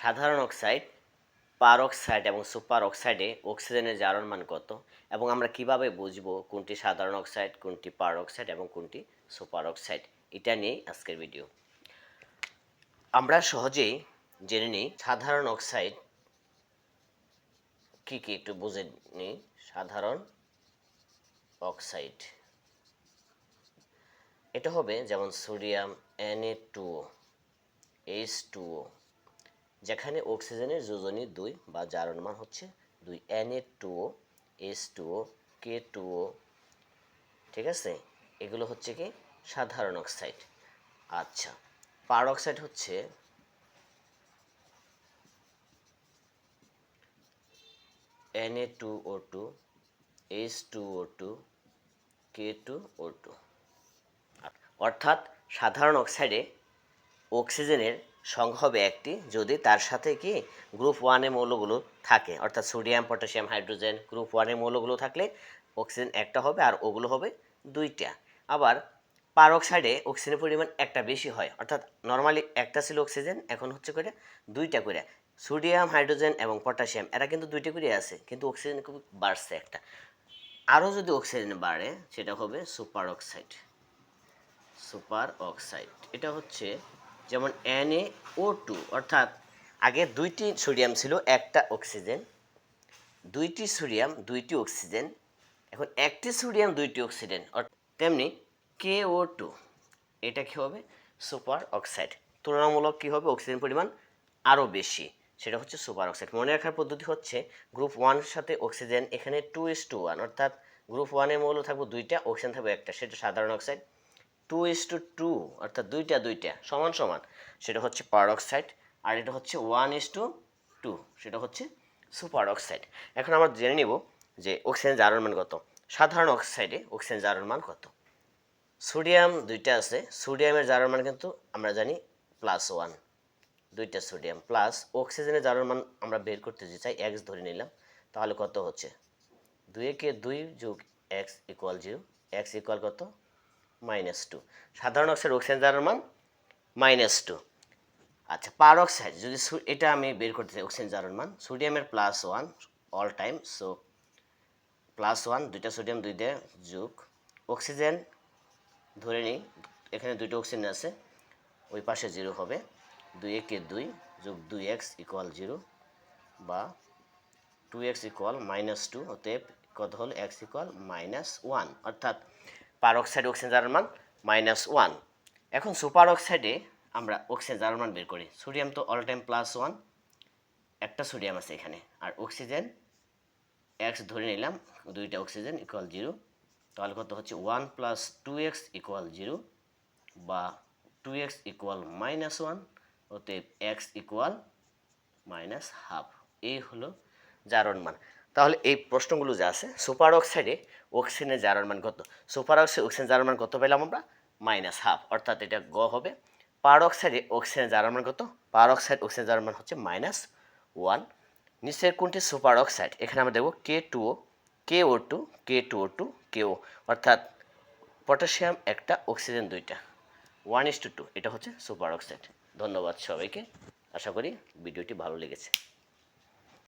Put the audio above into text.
সাধারণ অক্সাইড, পার অক্সাইড এবং সুপার অক্সাইডে অক্সিজেনের জারণ মান কত? এবং আমরা কীভাবে বুঝব কোনটি সাধারণ অক্সাইড, কোনটি পার অক্সাইড এবং কোনটি সুপার অক্সাইড? এটা নিয়েই আজকের ভিডিও। আমরা সহজেই জেনে নিই সাধারণ অক্সাইড কী কী, একটু বুঝে নিই। সাধারণ অক্সাইড। এটা হবে যেমন sodium, N A two H two যেখানে অক্সিজেনের যোজনী দুই বা জারণ মান হচ্ছে দুই N A two O S two O K two O ঠিক আছে? এগুলো হচ্ছে কি? সাধারণ অক্সাইড আচ্ছা পার অক্সাইড হচ্ছে N A two O two H two O two K two O two অর্থাৎ সাধারণ অক্সাইডে অক্সিজেনের সংখ্যা হবে একটি যদি তার সাথে কি গ্রুপ ওয়ানের মৌলগুলো থাকে, অর্থাৎ সোডিয়াম পটাশিয়াম হাইড্রোজেন গ্রুপ ওয়ানের মৌলগুলো থাকলে অক্সিজেন একটা হবে আর ওগুলো হবে দুইটা। আবার পার অক্সাইডে অক্সিজেনের পরিমাণ একটা বেশি হয়, অর্থাৎ নর্মালি একটা ছিল অক্সিজেন এখন হচ্ছে করে দুইটা করে সোডিয়াম হাইড্রোজেন এবং পটাশিয়াম এরা কিন্তু দুইটা করে আছে, কিন্তু অক্সিজেন খুব বাড়ছে একটা। আরও যদি অক্সিজেন বাড়ে, সেটা হবে সুপার অক্সাইড সুপার অক্সাইড এটা হচ্ছে যেমন এন এ ও টু অর্থাৎ আগে দুইটি সোডিয়াম ছিল, একটা অক্সিজেন। দুইটি সোডিয়াম, দুইটি অক্সিজেন। এখন একটি সোডিয়াম, দুইটি অক্সিজেন তেমনি কে ও টু এটা কী হবে? Superoxide. তুলনামূলক কী হবে? অক্সিজেন পরিমাণ আরও বেশি, সেটা হচ্ছে সুপার অক্সাইড। মনে রাখার পদ্ধতি হচ্ছে, গ্রুপ ওয়ানের সাথে অক্সিজেন এখানে টু ইস টু ওয়ান অর্থাৎ গ্রুপ ওয়ানের মৌল থাকবে দুইটা, অক্সিজেন থাকবে একটা, সেটা সাধারণ oxide. Two is to two অর্থাৎ দুইটা দুইটা, সমান সমান, সেটা হচ্ছে পার অক্সাইড আর এটা হচ্ছে ওয়ান ইস টু টু সেটা হচ্ছে সুপার অক্সাইড এখন আমরা জেনে নিব যে অক্সিজেন জারণ মান কত। সাধারণ অক্সাইডে অক্সিজেন জারণ মান কত। সোডিয়াম দুইটা আছে সোডিয়ামের জারণ মান কিন্তু আমরা জানি প্লাস ওয়ান দুইটা সোডিয়াম প্লাস অক্সিজেনের জারণ মান আমরা বের করতে যে চাই এক্স ধরে নিলাম, তাহলে কত হচ্ছে? দুই একে দুই যোগ X equal zero X equal কত? Minus two. সাধারণ অক্সাইড অক্সিজেন জারণ মান মাইনাস টু। আচ্ছা পার অক্সাইড যদি এটা আমি বের করতে চাই, অক্সিজেন জারণ মান, সোডিয়ামের plus one all time so plus one দুইটা সোডিয়াম, দুইটা যোগ, অক্সিজেন ধরে নিই, এখানে দুইটা অক্সিজেন আছে, ওই পাশে জিরো হবে, দুই একে দুই যোগ দুই এক্স ইকুয়াল জিরো বা two X equal minus two অতএব কত হলো এক্স ইকুয়াল মাইনাস ওয়ান অর্থাৎ পার অক্সাইড অক্সিজেন জারণ মান মাইনাস ওয়ান। এখন সুপার অক্সাইডে আমরা অক্সিজেন জারণ মান বের করি। সোডিয়াম তো অল টাইম প্লাস ওয়ান একটা সোডিয়াম আছে এখানে। আর অক্সিজেন এক্স ধরে নিলাম, দুইটা অক্সিজেন ইকুয়াল জিরো তাহলে কত হচ্ছে? One plus two X equal zero বা two X equal minus one অতএব এক্স ইকুয়াল মাইনাস হাফ এই হলো জারণ মান। তাহলে এই প্রশ্নগুলো যা আছে সুপার অক্সাইডে অক্সিজেনের জারণ মান কত? সুপার অক্সাইড অক্সিজেন জারণ মান কত পেলাম আমরা? মাইনাস হাফ অর্থাৎ এটা গ হবে। পার অক্সাইডে অক্সিজেন জারণ মান কত? পার অক্সাইড অক্সিজেন জারণ মান হচ্ছে মাইনাস ওয়ান নিচের কোনটি সুপার অক্সাইড এখানে আমরা দেখব K two O K O two K two O two K O অর্থাৎ পটাশিয়াম একটা অক্সিজেন দুইটা। ওয়ান ইস টু টু এটা হচ্ছে সুপার অক্সাইড ধন্যবাদ সবাইকে। আশা করি ভিডিওটি ভালো লেগেছে।